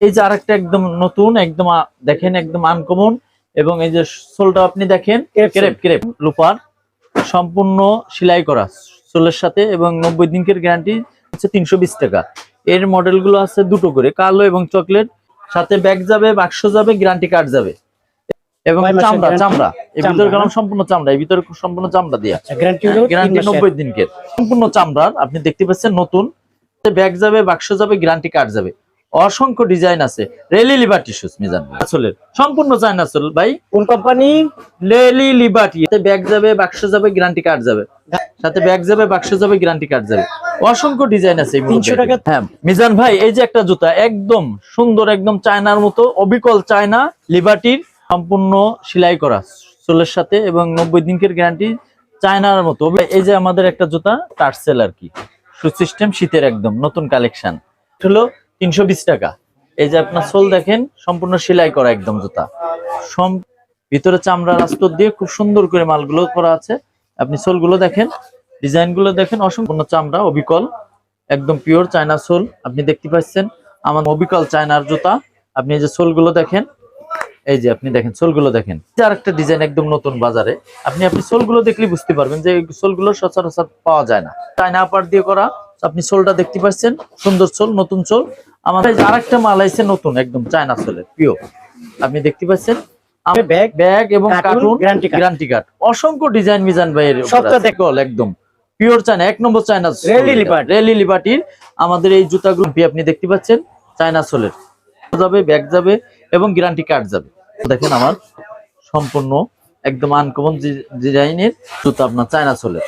এই যে আরেকটা একদম নতুন একদম দেখেন একদম আনকমন এবং এই যে সোলটা আপনি দেখেন ক্রেপ ক্রেপ লুপার সম্পূর্ণ সেলাই করা সোলের সাথে এবং নব্বই দিনকের গ্যারান্টি হচ্ছে তিনশো বিশ টাকা। এর মডেলগুলো আছে দুটো করে কালো এবং চকলেট সাথে ব্যাগ যাবে বাক্স যাবে গ্যারান্টি কার্ড যাবে। এবং চামড়া চামড়া এর ভিতরে? কারণ সম্পূর্ণ চামড়া এর ভিতরে সম্পূর্ণ চামড়া দিয়া। আচ্ছা গ্যারান্টি মাসের। নব্বই দিনকের। সম্পূর্ণ চামড়ার আপনি দেখতে পাচ্ছেন নতুন ব্যাগ যাবে বাক্স যাবে গ্যারান্টি কার্ড যাবে। অসংখ্য ডিজাইন আছে। Rally liberty shoes Mizan. আসলে সম্পূর্ণ চায়না আসল ভাই। কোন কোম্পানি লেলি লিবার্টি এতে ব্যাগ যাবে বাক্স যাবে গ্যারান্টি কার্ড যাবে। সাথে ব্যাগ যাবে বাক্স যাবে গ্যারান্টি কার্ড যাবে। অসংখ্য ডিজাইন আছে 300 টাকা? হ্যাঁ। মিজান ভাই এই যে একটা জুতা একদম সুন্দর একদম চায়নার মতো অবিকল চায়না লিবার্টির সম্পূর্ণ সেলাই করা সোলের সাথে এবং নব্বই দিনকের গ্যারান্টি চায়নার মতো। এই যে আমাদের একটা জুতা টার্সেল আর কি। সুসিস্টেম শীতের একদম নতুন কালেকশন হলো তিনশো বিশ টাকা। এই যে আপনার সোল দেখেন, সম্পূর্ণ সেলাই করা একদম জুতা। ভিতরে চামড়ার আস্তর দিয়ে খুব সুন্দর করে মালগুলো করা আছে। আপনি সোলগুলো দেখেন ডিজাইনগুলো দেখেন, অসম্পূর্ণ চামড়া, অবিকল, একদম পিওর চায়না সোল। আপনি দেখতে পাচ্ছেন, আমার অবিকল চায়নার জুতা। আপনি এই যে সোলগুলো দেখেন, এই যে আপনি দেখেন, সোলগুলো দেখেন। আর একটা ডিজাইন একদম নতুন বাজারে। আপনি আপনি সোলগুলো দেখলে বুঝতে পারবেন যে এই সোলগুলো সচরাচর পাওয়া যায় না। চায়না আপার দিয়ে করা আপনি সোলটা দেখতে পাচ্ছেন সুন্দর সোল নতুন সোল আমাদের আরেকটা মাল আইছে নতুন একদম চায়না সোলের পিওর আপনি দেখতে পাচ্ছেন? ব্যাগ ব্যাগ এবং কার্টুন। গ্যারান্টি কার্ড অসংখ্য ডিজাইন মিজান ভাইয়ের দেখল একদম। পিওর চায়না এক নম্বর চায়না রেলি লিবার্টির আমাদের এই জুতাগুলো আপনি দেখতে পাচ্ছেন চায়না সোলের যাবে ব্যাগ যাবে এবং গ্যারান্টি কার্ড যাবে। দেখেন আমার সম্পূর্ণ একদম আনকমন ডিজাইনের জুতা আপনার চায়না সোলের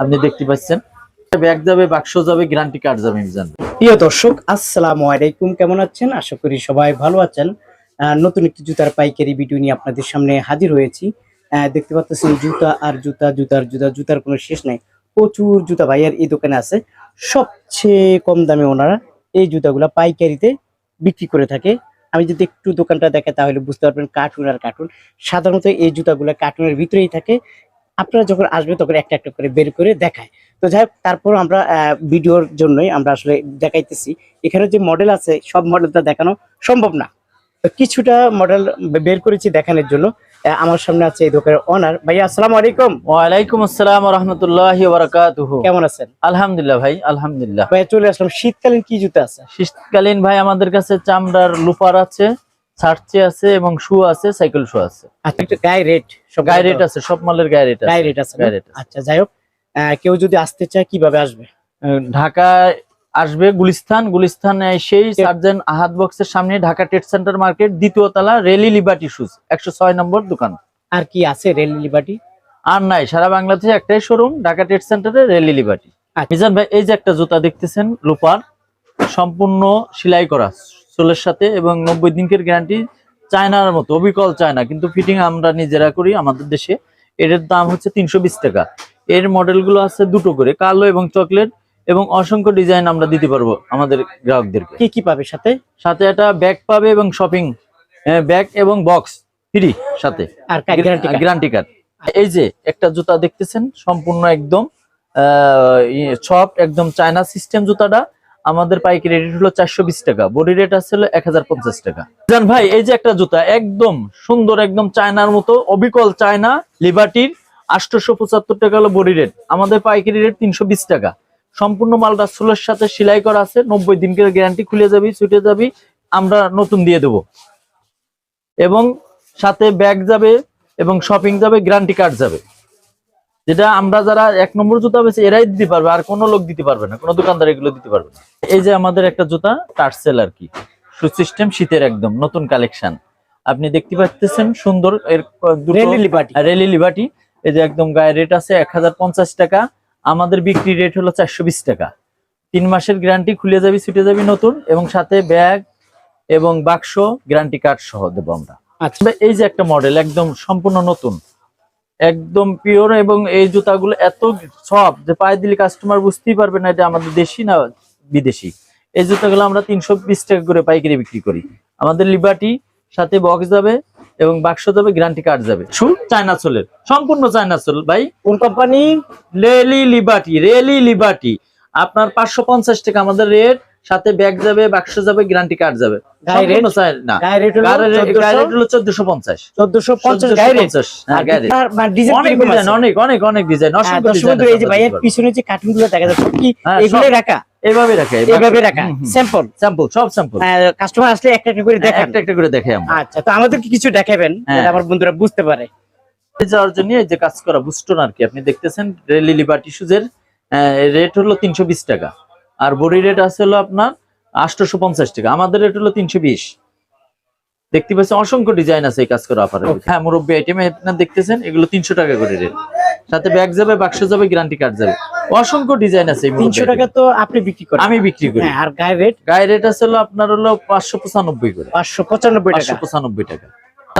আপনি দেখতে পাচ্ছেন? ব্যাগ যাবে, বাক্স যাবে গ্যারান্টি কার্ড যাবে প্রিয় দর্শক, আসসালামু আলাইকুম। কেমন আছেন? আশা করি সবাই ভালো আছেন। নতুন একটি জুতার পাইকারি ভিডিও নিয়ে আপনাদের সামনে হাজির হয়েছি। দেখতে পাচ্ছেন, জুতা আর জুতা জুতার জুতা, জুতার কোনো শেষ নাই। প্রচুর জুতা ভাইয়ার এই দোকানে আছে। সবচেয়ে কম দামে ওনারা এই জুতাগুলা পাইকারিতে বিক্রি করে থাকে। আমি যদি একটু দোকানটা দেখে, তাহলে বুঝতে পারবেন কার্টুন আর কার্টুন। সাধারণত এই জুতাগুলা কার্টুনের ভিতরেই থাকে। আপনারা যখন আসবে তখন একটা একটা করে বের করে দেখায়। তো যাই হোক তারপর আমরা ভিডিওর জন্যই আমরা আসলে দেখাইতেছি। এখানে যে মডেল আছে সব মডেলটা দেখানো সম্ভব না। তো কিছুটা মডেল বের করেছি দেখানোর জন্য। আমার সামনে আছে এই দোকানের অনার ভাইয়া আসসালামু আলাইকুম। ওয়ালাইকুম আসসালাম রহমতুল্লাহ বারাকাতুহু। কেমন আছেন? আলহামদুলিল্লাহ ভাই আলহামদুলিল্লাহ। ভাইয়া চলে আসলাম। শীতকালীন কি জুতা আছে? শীতকালীন ভাই আমাদের কাছে চামড়ার লুপার আছে সার্চে আছে এবং শু আছে সাইকেল শু আছে। আচ্ছা গায়ে রেট সব গায়ে রেট আছে সব মালের গায়ে রেট আছে। গায়ে রেট আছে। আচ্ছা যাই হোক। কেউ যদি আসতে চায় কীভাবে আসবে? ঢাকায় আসবে গুলিস্তান গুলিস্তান সেই সার্জেন আহাদ বক্সের সামনে ঢাকা ট্রেড সেন্টার মার্কেট দ্বিতীয় তলা রেলি লিবার্টি শুজ একশো ছয় নম্বর দোকান। আর কি আছে রেল লিবার্টি? আর নাই সারা বাংলাদেশে একটাই শোরুম ঢাকা ট্রেড সেন্টারে রেলি লিবার্টি। আচ্ছা। মিজান ভাই এই যে একটা জুতা দেখতেছেন লুপার সম্পূর্ণ সেলাই করা সোলের সাথে এবং নব্বই দিনকের গ্যারান্টি চায়নার মতো অবিকল চায়না কিন্তু ফিটিং আমরা নিজেরা করি আমাদের দেশে এটার দাম হচ্ছে তিনশো বিশ টাকা। এর মডেলগুলো আছে দুটো করে কালো এবং চকলেট এবং অসংখ্য ডিজাইন আমরা দিতে পারব আমাদের গ্রাহকদেরকে। কি কি পাবে সাথে? সাথে একটা ব্যাগ পাবে এবং শপিং ব্যাগ এবং বক্স ফ্রি সাথে। আর গ্যারান্টি কার্ড এই যে একটা জুতা দেখতেছেন সম্পূর্ণ একদম সফট একদম চায়না সিস্টেম জুতাটা। আমাদের পাইকারি রেট হলো চারশো বিশ টাকা বডি রেট আছে হলো এক হাজার পঞ্চাশ টাকা। জান ভাই এই যে একটা জুতা একদম সুন্দর একদম চায়নার মতো অবিকল চায়না লিবার্টির আটশোশো পঁচাত্তর টাকা হলো বডি রেট আমাদের পাইকারি রেট তিনশো বিশ টাকা। সম্পূর্ণ মালটা সোলের সাথে সেলাই করা আছে। নব্বই দিনকে গ্যারান্টি খুলে যাবি ছুটে যাবি। আমরা নতুন দিয়ে দেবো। এবং সাথে ব্যাগ যাবে এবং শপিং যাবে গ্যারান্টি কার্ড যাবে। যেটা আমরা যারা এক নম্বর জুতা বেছে এরাই দিতে পারবে। আর কোনো লোক দিতে পারবে না। কোনো দোকানদার এগুলো দিতে পারবে না। এই যে আমাদের একটা জুতা টার্সেল আর কি। সুসিস্টেম শীতের একদম নতুন কালেকশন আপনি দেখতে পাচ্ছেন সুন্দর এর রেল লিবার্টি রেলি লিবার্টি এই যে একদম গায়ে রেট আছে এক হাজার পঞ্চাশ টাকা আমাদের বিক্রি রেট হলো চারশো বিশ টাকা। তিন মাসের গ্যারান্টি খুলে যাবি ছুটে যাবি নতুন এবং সাথে ব্যাগ এবং বাক্স গ্যারান্টি কার্ড সহ দেবো আমরা। আচ্ছা। এই যে একটা মডেল একদম সম্পূর্ণ নতুন একদম পিওর এবং এই জুতাগুলো এত সব যে পায়ে দিলে কাস্টমার বুঝতেই পারবে না এটা আমাদের দেশি না বিদেশি। এই জুতাগুলো আমরা তিনশো বিশ টাকা করে পাইকারি বিক্রি করি। আমাদের লিবার্টি সাথে বক্স যাবে এবং বাক্স যাবে গ্যারান্টি কার্ড যাবে। শু চায়না সোলের সম্পূর্ণ চায়না সোল ভাই। কোন company rally liberty rally liberty আপনার পাঁচশো পঞ্চাশ টাকা আমাদের রেট সাথে ব্যাগ যাবে বাক্স যাবে গ্যারান্টি কার্ড যাবে। হ্যাঁ অনেক অনেক অনেক ডিজাইন হ্যাঁ, পিছনে যে কার্টুনগুলো দেখা যাচ্ছে সব কি হ্যাঁ, এগুলো রাখা? এইভাবে রাখে এইভাবে রাখা? স্যাম্পল স্যাম্পল সব স্যাম্পল কাস্টমার আসলে একটা একটা করে দেখান। একটা একটা করে দেখে আচ্ছা তো আমাদেরকে কিছু দেখাবেন হ্যাঁ। আমার বন্ধুরা বুঝতে পারে। যাওয়ার জন্য এই যে কাজ করা বুস্টন আর কি আপনি দেখতেছেন রেলি লিবার্টি শুজের রেট হলো তিনশো বিশ টাকা। আর বডি রেট আছে হলো আপনার আটশোশো পঞ্চাশ টাকা। আমাদের রেট হলো তিনশো বিশ। দেখতে পাচ্ছেন অসংখ্য ডিজাইন আছে এই কাজ করা Okay. হ্যাঁ মুরব্বী আইটেম আপনার দেখতেছেন এগুলো তিনশো টাকা করে রেট সাথে ব্যাগ যাবে বাক্স যাবে গ্যারান্টি কার্ড যাবে। অসংখ্য ডিজাইন আছে তিনশো টাকা তো আপনি বিক্রি করেন। আমি বিক্রি করি। হ্যাঁ আর গায়ে রেট গায়ে রেট আছে হলো আপনার হলো পাঁচশো পঁচানব্বই করে। পাঁচশো পঁচানব্বই পাঁচশো পঁচানব্বই টাকা।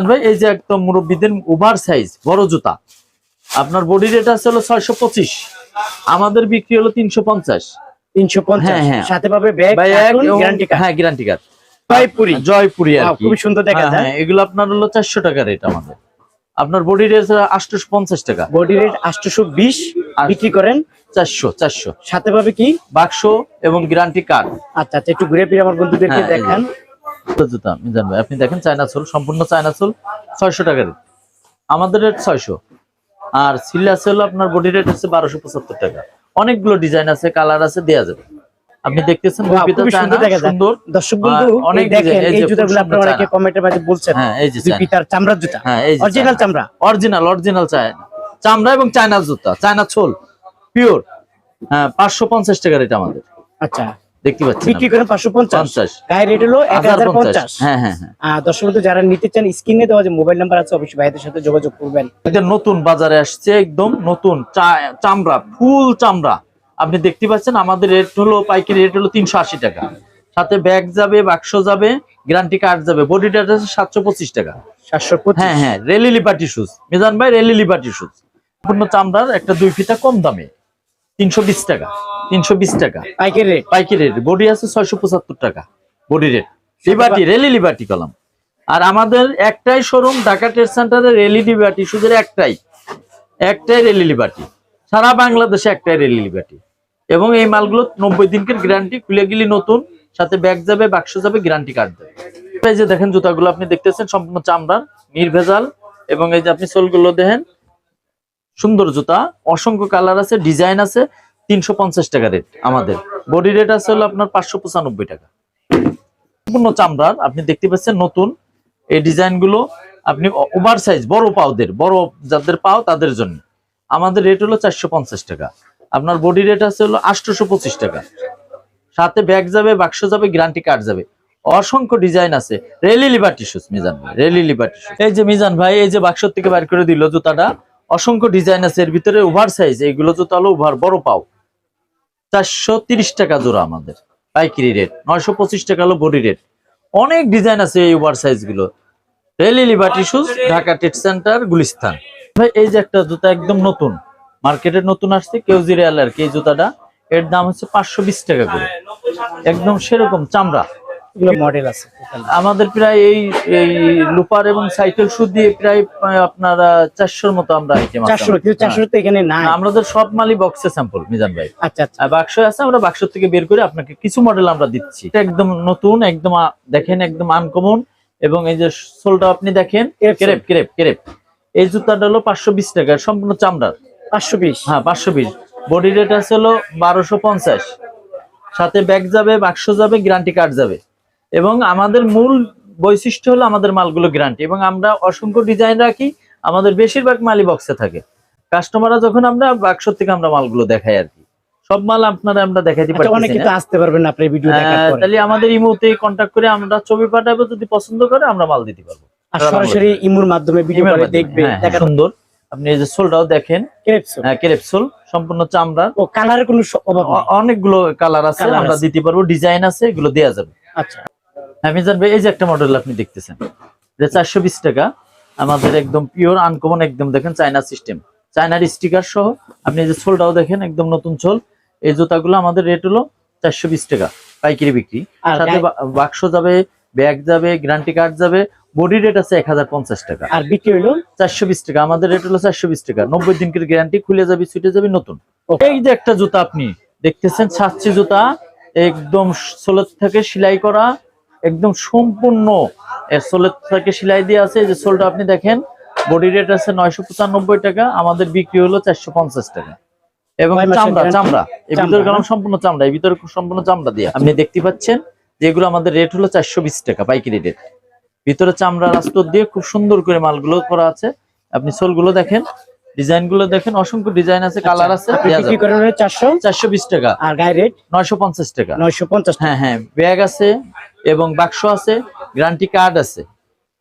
ভাই এই যে একদম মুরব্বীদের ওভার সাইজ বড় জুতা। আপনার বডি রেট আছে হলো ছয়শো পঁচিশ। আমাদের বিক্রি হলো তিনশো পঞ্চাশ। তিনশো পঞ্চাশ। হ্যাঁ, হ্যাঁ। সাথে পাবে ব্যাগ গ্যারান্টি কার্ড হ্যাঁ গ্যারান্টি কার্ড জয়পুরি। জয়পুরি আর খুবই সুন্দর দেখা যায় হ্যাঁ, এগুলো আপনার হলো চারশো টাকা রেট আমাদের। আপনার বডি রেট আটশোশো পঞ্চাশ টাকা। বডি রেট আটশোশো বিশ আর- বিক্রি করেন। চারশো চারশো। সাথে পাবে কি? বাক্স এবং গ্যারান্টি কার্ড আচ্ছা আচ্ছা একটু ঘুরে ফিরে আমার বন্ধুদেরকে দেখান। জুতা আমি জানব আপনি দেখেন চায়না সোল সম্পূর্ণ চায়না সোল ছয়শো টাকা রেট আমাদের রেট ছয়শো। আর সিলাস হলো আপনার বডি রেট হচ্ছে বারোশো পঁচাত্তর টাকা। অনেকগুলো ডিজাইন আছে কালার আছে দেয়া যাবে। আপনি দেখতেছেন সুন্দর দর্শক বন্ধু অনেক দেখেন design, এই এই জুতাগুলো আপনারা অনেকে চায়না। কমেন্টের মাঝে বলছেন হ্যাঁ এই যে পিতার চামড়ার জুতা। হ্যাঁ এই অরিজিনাল চামড়া। অরিজিনাল অরিজিনাল চায়না চামড়া এবং চায়না জুতা চায়না ছোল পিওর হ্যাঁ পাঁচশো পঞ্চাশ টাকা এটা আমাদের। আচ্ছা। দেখতে পাচ্ছেন বিক্রি করেন পাঁচশো পঞ্চাশ। পঞ্চাশ। রেট হলো এক হাজার হাজার পঞ্চাশ। পঞ্চাশ। হ্যাঁ হ্যাঁ হ্যাঁ। দর্শক বন্ধু যারা নিতে চান স্ক্রিনে দেওয়া যে মোবাইল নাম্বার আছে অবশ্যই ভাইদের সাথে যোগাযোগ করবেন। এটা নতুন বাজারে আসছে একদম নতুন চামড়া ফুল চামড়া। আপনি দেখতে পাচ্ছেন আমাদের রেট হলো পাইকারি রেট হলো তিনশো আশি টাকা। সাথে ব্যাগ যাবে বাক্স যাবে গ্যারান্টি কার্ড যাবে বডি রেট আছে সাতশো পঁচিশ টাকা। সাতশো পঁচিশ। হ্যাঁ হ্যাঁ রেলি লিবার্টি শুজ। মিজান ভাই রেলি লিবার্টি শুজ। সম্পূর্ণ চামড়ার একটা দুই ফিতা কম দামে। তিনশো বিশ টাকা তিনশো বিশ টাকা। পাইকারি রেট পাইকারি রেট বডি আছে ছয়শো পঁচাত্তর টাকা body rate Liberty Rally Liberty column. আর আমাদের একটাই শোরুম ঢাকা ট্রেড সেন্টারে রেলি লিবার্টি শুধু একটাই। একটাই রেলি লিবার্টি সারা বাংলাদেশে একটাই রেলি লিবার্টি এবং এই মালগুলো নব্বই দিনকের গ্যারান্টি খুলে গেলি নতুন সাথে ব্যাগ যাবে বাক্স যাবে গ্যারান্টি কার্ড দেবে এই যে দেখেন জুতাগুলো আপনি দেখতেছেন সম্পূর্ণ চামড়ার নির্ভেজাল এবং এই যে আপনি সোলগুলো দেখেন সুন্দর জুতা, অসংখ্য কালার আছে ডিজাইন আছে, তিনশো পঞ্চাশ টাকা রেট আমাদের। বডি রেট আছে হলো আপনার পাঁচশো পঁচানব্বই টাকা। সম্পূর্ণ চামড়ার, আপনি দেখতে পাচ্ছেন নতুন এই ডিজাইনগুলো। আপনি ওভার সাইজ বড় পাওদের, বড় যাদের পাও তাদের জন্য। আমাদের রেট হলো চারশো পঞ্চাশ টাকা। আপনার বডি রেট আছে হলো আটশোশো পঁচিশ টাকা। সাথে ব্যাগ যাবে বাক্স যাবে গ্যারান্টি কার্ড যাবে। অসংখ্য ডিজাইন আছে। রেলি লিবার্টি শুজ মিজান ভাই রেলি লিবার্টি এই যে মিজান ভাই, এই যে বাক্স থেকে বাইর করে দিল জুতাটা অসংখ্য ডিজাইন আছে, এর ভিতরে ওভার সাইজ এইগুলো জুতা হলো ওভার বড় পাও। চারশো টাকা জোড়া আমাদের, পাইকারি রেট নয়শো পঁচিশ টাকা হলো বডি রেট অনেক ডিজাইন আছে এই ওভার সাইজগুলো। রেলি লিবার্টি শুজ ঢাকা টেট সেন্টার গুলিস্তান ভাই, এই যে একটা জুতা একদম নতুন মার্কেটে নতুন আসছে, কেউজি রিয়াল আর কি এই জুতাটা, এর দাম হচ্ছে পাঁচশো বিশ টাকা করে। একদম সেরকম চামড়া। মডেল আছে আমাদের প্রায় এই এই লুপার এবং সাইকেল সুদ দিয়ে প্রায় আপনার চারশোর মতো আমরা আইটেম চারশো চারশো তো এখানে নাই। আমাদের সব মালই বক্সে স্যাম্পল মিজান ভাই। আচ্ছা আচ্ছা। বাক্স আছে আমরা বাক্স থেকে বের করে আপনাকে কিছু মডেল আমরা দিচ্ছি। এটা একদম নতুন একদম দেখেন একদম আনকমন এবং এই যে সোলটা আপনি দেখেন। কেরেপ কেরেপ কেরেপ এই জুতাটা হলো পাঁচশো বিশ টাকা সম্পূর্ণ চামড়ার। পাঁচশো বিশ। হ্যাঁ পাঁচশো বিশ। বডি রেট আছে হলো বারোশো পঞ্চাশ। সাথে ব্যাগ যাবে বাক্স যাবে গ্যারান্টি কার্ড যাবে। এবং আমাদের মূল বৈশিষ্ট্য হলো আমাদের মালগুলো গ্যারান্টি এবং আমরা অসংখ্য ডিজাইন রাখি আমাদের বেশিরভাগ মালই বক্সে থাকে। কাস্টমাররা যখন আমরা বাক্স থেকে আমরা মালগুলো দেখাই আর কি। সব মাল আপনারা আমরা দেখাইতে আচ্ছা অনেকে পারতেছি তো আসতে পারবেন না আপনার ভিডিও দেখার পরে। তাহলে আমাদের ইমোতে কন্ট্যাক্ট করে আমরা ছবি পাঠাবো যদি পছন্দ করে আমরা মাল দিতে পারব। আর সরাসরি ইমুর মাধ্যমে ভিডিও করে। দেখবে হ্যাঁ, হ্যাঁ, সুন্দর। আপনি এই যে সোলটাও দেখেন। ক্রেপসো কেরেপসোল সম্পূর্ণ চামড়ার। ও কালারের কোনো অভাব অনেকগুলো কালার আছে আমরা দিতে পারব ডিজাইন আছে এগুলো দেওয়া যাবে। আচ্ছা। হ্যাঁ মিজান ভাই এই যে একটা মডেল আপনি দেখতেছেন এটা চারশো বিশ টাকা। আমাদের একদম পিওর আনকমন একদম দেখেন চায়না সিস্টেম চায়নার স্টিকার সহ আপনি এই যে সোলটাও দেখেন একদম নতুন সোল এই জুতাগুলো আমাদের রেট হলো চারশো বিশ টাকা পাইকারি বিক্রি। সাথে বাক্স যাবে ব্যাগ যাবে গ্যারান্টি কার্ড যাবে বডি রেট আছে এক হাজার পঞ্চাশ টাকা। আর বিক্রি হলো? চারশো বিশ টাকা আমাদের রেট হলো চারশো বিশ টাকা। নব্বই দিনকের গ্যারান্টি খুলে যাবে ছুটে যাবে নতুন। এই যে একটা জুতা আপনি দেখতেছেন সাতশি জুতা একদম সোলের থেকে সেলাই করা একদম সম্পূর্ণ সোলের থেকে সেলাই দিয়ে আছে যে সোলটা আপনি দেখেন বডি রেট আছে নয়শো পঁচানব্বই টাকা আমাদের বিক্রি হলো চারশো পঞ্চাশ টাকা। এবং চামড়া চামড়া। এই চামড়া, ভিতরে? কলম সম্পূর্ণ চামড়া এই ভিতরে সম্পূর্ণ চামড়া দিয়ে। আপনি দেখতে পাচ্ছেন যে এগুলো আমাদের রেট হলো চারশো বিশ টাকা পাইকারি রেট ভিতরে চামড়ার আস্তর দিয়ে খুব সুন্দর করে মালগুলো করা আছে। আপনি সোলগুলো দেখেন ডিজাইনগুলো দেখেন অসংখ্য ডিজাইন আছে কালার আছে বিক্রি করেন চারশো। চারশো বিশ টাকা। আর গায়ে রেট? নয়শো পঞ্চাশ টাকা। নয়শো পঞ্চাশ হ্যাঁ হ্যাঁ ব্যাগ আছে এবং বাক্স আছে গ্যারান্টি কার্ড আছে।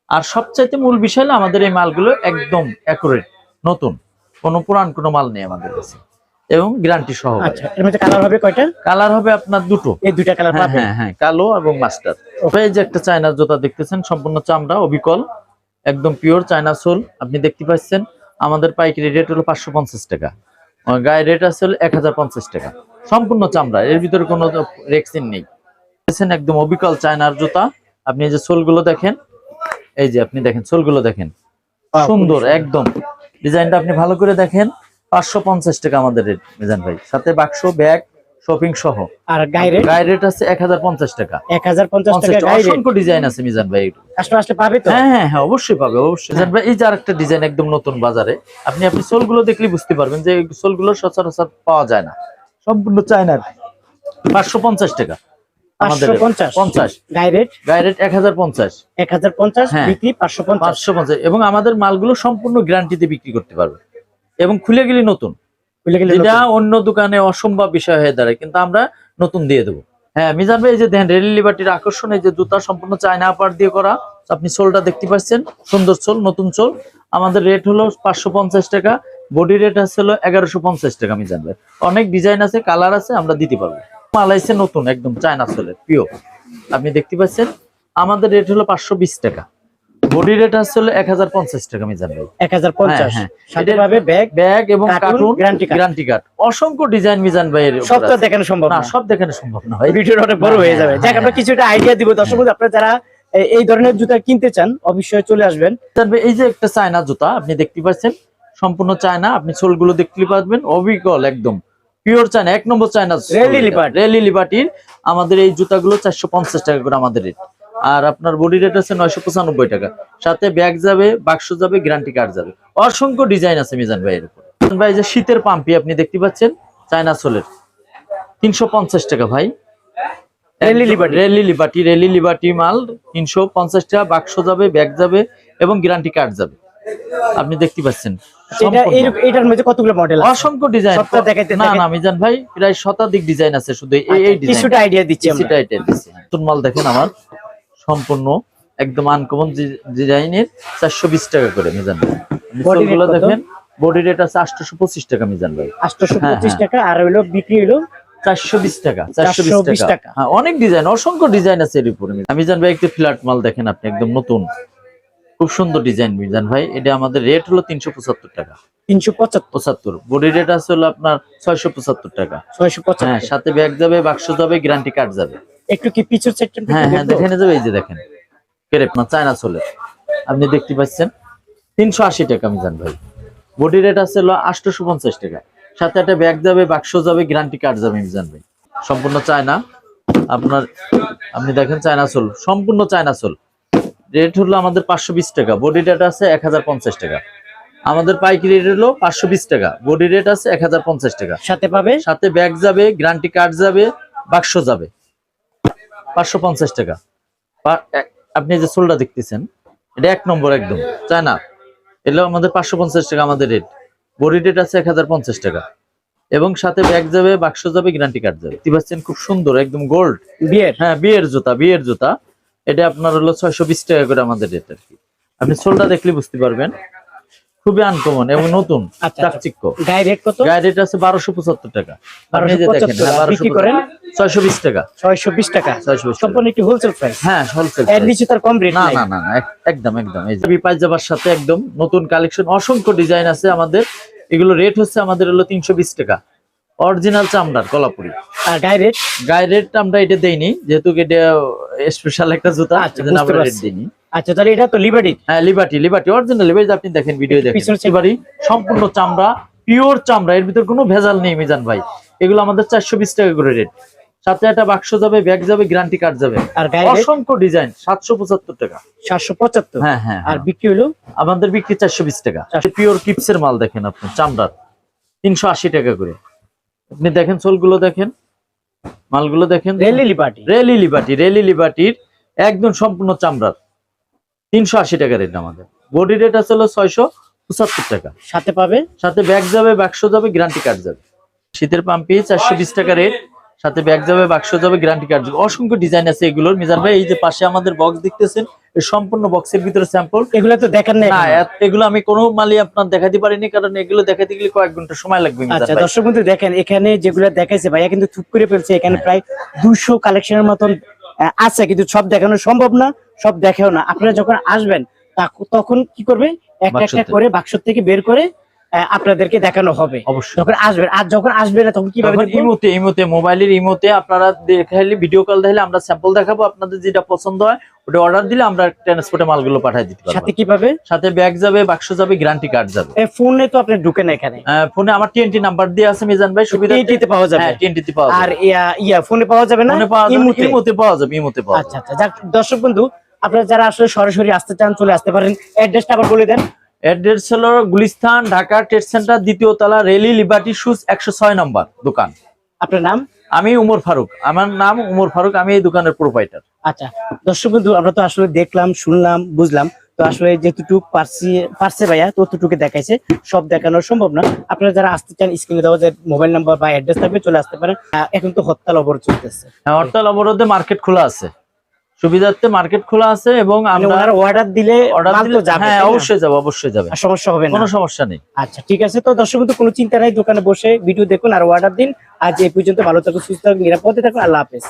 আর সবচাইতে মূল বিষয় হলো আমাদের এই মালগুলো একদম অ্যাকুরেট নতুন। কোনো পুরান কোনো মাল নেই আমাদের কাছে। এবং গ্যারান্টি সহ। আচ্ছা এর মধ্যে কালার হবে কয়টা? কালার হবে আপনার দুটো। এই দুইটা কালার হ্যাঁ পাবেন? হ্যাঁ হ্যাঁ কালো এবং মাস্টার এই যে একটা চায়না জুতা দেখতেছেন সম্পূর্ণ চামড়া অবিকল একদম পিওর চায়না সোল। আপনি দেখতে পাচ্ছেন আমাদের পাইকারি রেট হলো পাঁচশো পঞ্চাশ টাকা। গায়ে গায়ের রেট আছে হলো এক হাজার পঞ্চাশ টাকা। সম্পূর্ণ চামড়া এর ভিতরে কোনো রেক্সিন নেই। একদম অবিকল চায়নার জুতা। আপনি এই যে সোলগুলো দেখেন এই যে আপনি দেখেন সোলগুলো দেখেন। সুন্দর একদম। ডিজাইনটা আপনি ভালো করে দেখেন পাঁচশো পঞ্চাশ টাকা আমাদের রেট মিজান ভাই। সাথে বাক্স ব্যাগ শপিং সহ। আর গায়ে রেট গায়ের রেট আছে এক হাজার পঞ্চাশ টাকা। এক হাজার পঞ্চাশ টাকা পঞ্চাশ গায়ে রেট অসংখ্য ডিজাইন আছে মিজান ভাই কাস্টমার আসলে পাবে তো? হ্যাঁ হ্যাঁ হ্যাঁ অবশ্যই পাবে অবশ্যই। মিজান ভাই এই যে আরেকটা ডিজাইন একদম নতুন বাজারে আপনি আপনি সোলগুলো দেখলে বুঝতে পারবেন যে সোলগুলো সচরাচর পাওয়া যায় না। সম্পূর্ণ চায়নার। পাঁচশো পঞ্চাশ টাকা। গায়ে হ্যাঁ। এবং আমাদের মালগুলো সম্পূর্ণ গ্যারান্টিতে বিক্রি করতে পারবে এবং খুলে গেলে নতুন। যেটা অন্য দোকানে অসম্ভব বিষয় হয়ে দাঁড়ায় কিন্তু আমরা নতুন দিয়ে দেবো। হ্যাঁ মিজান ভাই এই যে দেখেন রেল লিবার্টির আকর্ষণ এই যে জুতা সম্পূর্ণ চায়না আপার দিয়ে করা। আপনি সোলটা দেখতে পাচ্ছেন সুন্দর সোল নতুন সোল। আমাদের রেট হলো পাঁচশো পঞ্চাশ টাকা বডি রেট আছে হলো এগারোশো পঞ্চাশ টাকা মিজান ভাই। অনেক ডিজাইন আছে কালার আছে আমরা দিতে পারব। মালাইছে নতুন একদম চায়না সোলের পিও আপনি দেখতে পাচ্ছেন আমাদের রেট হলো পাঁচশো বিশ টাকা। বডি রেট হাজার পঞ্চাশ টাকা মিজান ভাই। এক হাজার পঞ্চাশ। হ্যাঁ, সাথে পাবে ব্যাগ ব্যাগ এবং কার্টুন, গ্যারান্টি কার্ড অসংখ্য ডিজাইন মিজান ভাইয়ের সব তো দেখানো সম্ভব না সব দেখানো সম্ভব না ভিডিওটা অনেক বড় হ্যাঁ, হয়ে যাবে। হ্যাঁ, যাক আমরা হ্যাঁ। কিছুটা আইডিয়া দিব। দর্শক আপনারা যারা এই ধরনের জুতা কিনতে চান অবশ্যই চলে আসবেন। ভাই, এই যে একটা চায়না জুতা আপনি দেখতে পাচ্ছেন সম্পূর্ণ চায়না আপনি সোলগুলো দেখতে পারবেন অবিকল একদম। পিওর চায়না এক নম্বর চায়না Rally Liberty। রেলি লিবার্টির আমাদের এই জুতাগুলো চারশো পঞ্চাশ টাকা করে আমাদের রেট আর আপনার বডি রেট আছে নয়শো পঁচানব্বই টাকা। সাথে ব্যাগ যাবে বাক্স যাবে গ্যারান্টি কার্ড যাবে। অসংখ্য ডিজাইন আছে মিজান ভাইয়ের উপর। ভাই যে শীতের পাম্পি আপনি দেখতে পাচ্ছেন চায়না সোলের তিনশো পঞ্চাশ টাকা ভাই। রেলি লিবার্টি রেলি লিবার্টি মাল তিনশো পঞ্চাশ টাকা বাক্স যাবে ব্যাগ যাবে এবং গ্যারান্টি কার্ড যাবে। আপনি দেখতে পাচ্ছেন। এটা সম্পূর্ণ। এইরকম- এটার মধ্যে কতগুলো মডেল অসংখ্য ডিজাইন না না মিজান ভাই প্রায় শতাধিক ডিজাইন আছে শুধু এই ডিজাইন কিছুটা আইডিয়া দিচ্ছি কিছুটা এটা দিচ্ছি। নতুন মাল দেখেন আমার। সম্পূর্ণ একদম আনকমন ডিজাইনের চারশো বিশ টাকা করে মিজান ভাই। আপনি Body rate সোলগুলো কত? দেখেন বডি রেট আছে আটশোশো পঁচিশ টাকা মিজান ভাই। হ্যাঁ, পঁচিশ হ্যাঁ। টাকা আর বিক্রি চারশো বিশ টাকা চারশো বিশ টাকা। টাকা। হ্যাঁ অনেক ডিজাইন অসংখ্য ডিজাইন আছে এর উপরে মিজান। ভাই একটু ফ্ল্যাট মাল দেখেন আপনি একদম নতুন। খুব সুন্দর ডিজাইন মিজান ভাই। এটা আমাদের রেট হলো তিনশো পঁচাত্তর টাকা। তিনশো পঁচাত্তর। পঁচাত্তর। বডি রেট আছে হলো আপনার ছয়শো পঁচাত্তর টাকা। ছয়শো পঁচাত্তর। হ্যাঁ সাথে ব্যাগ যাবে বাক্স যাবে গ্যারান্টি কার্ড যাবে। একটু কি পিছুর সেকশন হ্যাঁ হ্যাঁ দেখেন যাবে এই যে দেখেন। কেরেপ না চায়না সোলের আপনি দেখতে পাচ্ছেন? তিনশো আশি টাকা মিজান ভাই। বডি রেট আছে হলো আটশোশো পঞ্চাশ টাকা। সাথে একটা ব্যাগ যাবে বাক্স যাবে গ্যারান্টি কার্ড যাবে মিজান ভাই। সম্পূর্ণ চায়না। আপনার আপনি দেখেন চায়না সোল সম্পূর্ণ চায়না সোল রেট হলো আমাদের পাঁচশো বিশ টাকা। বডি রেট আছে এক হাজার পঞ্চাশ টাকা। আমাদের পাইকারি রেট হলো পাঁচশো বিশ টাকা। বডি রেট আছে এক হাজার পঞ্চাশ টাকা। সাথে পাবে? সাথে ব্যাগ যাবে গ্যারান্টি কার্ড যাবে বাক্স যাবে। পাঁচশো পঞ্চাশ টাকা। আপনি যে সোলটা দেখতেছেন এটা এক নম্বর একদম। তাই না? এগুলো আমাদের পাঁচশো পঞ্চাশ টাকা আমাদের রেট বডি রেট আছে এক হাজার পঞ্চাশ টাকা। এবং সাথে ব্যাগ যাবে বাক্স যাবে গ্যারান্টি কার্ড যাবে। দেখতে পাচ্ছেন খুব সুন্দর একদম গোল্ড বিয়ের? হ্যাঁ বিয়ের জুতা বিয়ের জুতা। এটা আপনার হলো ছয়শো বিশ টাকা করে আমাদের রেট আর কি। আপনি সোলটা দেখলে বুঝতে পারবেন। খুবই আনকমন এবং নতুন আচ্ছা। চাকচিক্য গায়ে রেট কত? গায়ে রেট আছে বারোশো পঁচাত্তর টাকা। আপনি যে দেখেন হ্যাঁ, বিক্রি করেন? ছয়শো বিশ টাকা। ছয়শো বিশ টাকা? ছয়শো বিশ সম্পূর্ণ একটি হোলসেল প্রাইস হ্যাঁ হোলসেল এর নিচে তার কম রেট না না না না একদম একদম। এই যে পাইজাবার সাথে একদম নতুন কালেকশন অসংখ্য ডিজাইন আছে আমাদের। এগুলো রেট হচ্ছে আমাদের হলো তিনশো বিশ টাকা। অরিজিনাল চামড়ার কলাপুরি। গায়ে রেট আমরা এটা দেইনি যেহেতু এটা স্পেশাল একটা জুতা আচ্ছা, আমরা রেট পারছি। দিইনি। আচ্ছা তাহলে এটা তো লিবার্টি হ্যাঁ লিবার্টি লিবার্টি অরিজিনাল লিবার্টি আপনি দেখেন ভিডিও দেখেন। লিবার্টি সম্পূর্ণ চামড়া পিওর চামড়া এর ভিতর কোনো ভেজাল নেই মিজান ভাই। এগুলো আমাদের চারশো বিশ টাকা করে রেট। সাথে একটা বাক্স যাবে ব্যাগ যাবে গ্যারান্টি কার্ড যাবে। আর অসংখ্য ডিজাইন সাতশো পঁচাত্তর টাকা। সাতশো পঁচাত্তর? হ্যাঁ হ্যাঁ আর আর বিক্রি হলো? আমাদের বিক্রি চারশো বিশ টাকা। 420 পিওর কিপসের মাল দেখেন আপনি চামড়ার। তিনশো আশি টাকা করে। আপনি দেখেন সোলগুলো দেখেন মালগুলো দেখেন। Rally Liberty Rally Liberty Rally লিবার্টির একদম সম্পূর্ণ চামড়ার। তিনশো আশি টাকা রেট আমাদের। বডি রেট আছে হলো ছয়শো পঁচাত্তর টাকা। সাথে পাবে? সাথে ব্যাগ যাবে বাক্স যাবে গ্যারান্টি কার্ড যাবে। শীতের পাম্পে চারশো বিশ টাকা রেট। সাথে ব্যাগ যাবে বাক্স যাবে গ্যারান্টি কার্ড যাবে। অসংখ্য ডিজাইন আছে এগুলোর। মিজান ভাই এই যে পাশে আমাদের বক্স দেখতেছেন সম্পূর্ণ বক্সের ভিতরে স্যাম্পল এগুলো তো দেখার নেই না। এগুলো আমি কোনো মালই আপনার দেখাতে পারিনি কারণ এগুলো দেখাতে গেলে কয়েক ঘণ্টা সময় লাগবে আচ্ছা। দর্শক বন্ধু দেখেন এখানে যেগুলো দেখাইছে ভাইয়া কিন্তু থুপ করে ফেলছে। এখানে প্রায় দুশো কালেকশনের মতন আছে কিন্তু সব দেখানো সম্ভব না সব দেখেও না। আপনারা যখন আসবেন তখন কি করবে? একটা একটা করে বাক্স থেকে বের করে আপনাদেরকে দেখানো হবে। অবশ্যই। যখন আসবেন আর যখন আসবে না তখন কীভাবে ইমোতে ইমোতে মোবাইলের ইমোতে আপনারা দেখাইলে ভিডিও কল দিলে আমরা স্যাম্পল দেখাবো আপনাদের যেটা পছন্দ হয় ওটা অর্ডার দিলে আমরা ট্রান্সপোর্টে মালগুলো পাঠিয়ে দিতে পারব। সাথে কীভাবে? সাথে ব্যাগ যাবে বাক্স যাবে গ্যারান্টি কার্ড যাবে। ফোনে তো আপনি ঢুকেন এখানে। আহ, ফোনে আমার টিএনটি নাম্বার দিয়ে আছে মিজান ভাই সুবিধা টিটিতে পাওয়া যাবে। হ্যাঁ টিএনটি পাওয়া আর যাবে ইয়া ইয়া ফোনে পাওয়া যাবে না? ফোনে পাওয়া যাবে ইমুতে? ইমোতে পাওয়া যাবে ইমোতে পাওয়া আচ্ছা আচ্ছা যাক দর্শক বন্ধু আপনারা যারা আসলে সরাসরি আসতে চান চলে আসতে পারেন। অ্যাড্রেসটা আবার বলে দেন। অ্যাড্রেস হলো গুলিস্তান ঢাকা ট্রেড সেন্টার দ্বিতীয় তলা রেলি লিবার্টি শুজ একশো ছয় নম্বর দোকান। আপনার নাম? আমি উমর ফারুক। আমার নাম উমর ফারুক আমি এই দোকানের প্রোপাইটার আচ্ছা দর্শক বন্ধু আমরা তো আসলে দেখলাম শুনলাম বুঝলাম। তো আসলে যেটুক পারছি পারছে ভাইয়া ততটুকু দেখাইছে। সব দেখানো সম্ভব না। আপনারা যারা আসতে চান স্ক্রিনে দেওয়া যে মোবাইল নাম্বার বা অ্যাড্রেস থাকবে চলে আসতে পারেন। এখন তো হরতাল অবরোধ চলতেছে। হ্যাঁ হরতাল অবরোধে মার্কেট খোলা আছে। সুবিধার্থে মার্কেট খোলা আছে এবং মানে আমরা অর্ডার দিলে অর্ডার দিলে যাবে হ্যাঁ অবশ্যই যাবে অবশ্যই যাবে। আর সমস্যা হবে না। কোনো সমস্যা নেই। আচ্ছা ঠিক আছে। তো দর্শক বন্ধু কোনো চিন্তা নাই দোকানে বসে ভিডিও দেখুন আর অর্ডার দিন। আজ এই পর্যন্ত ভালো থাকুন সুস্থ থাকুন নিরাপদে থাকুন। আল্লাহ হাফেজ।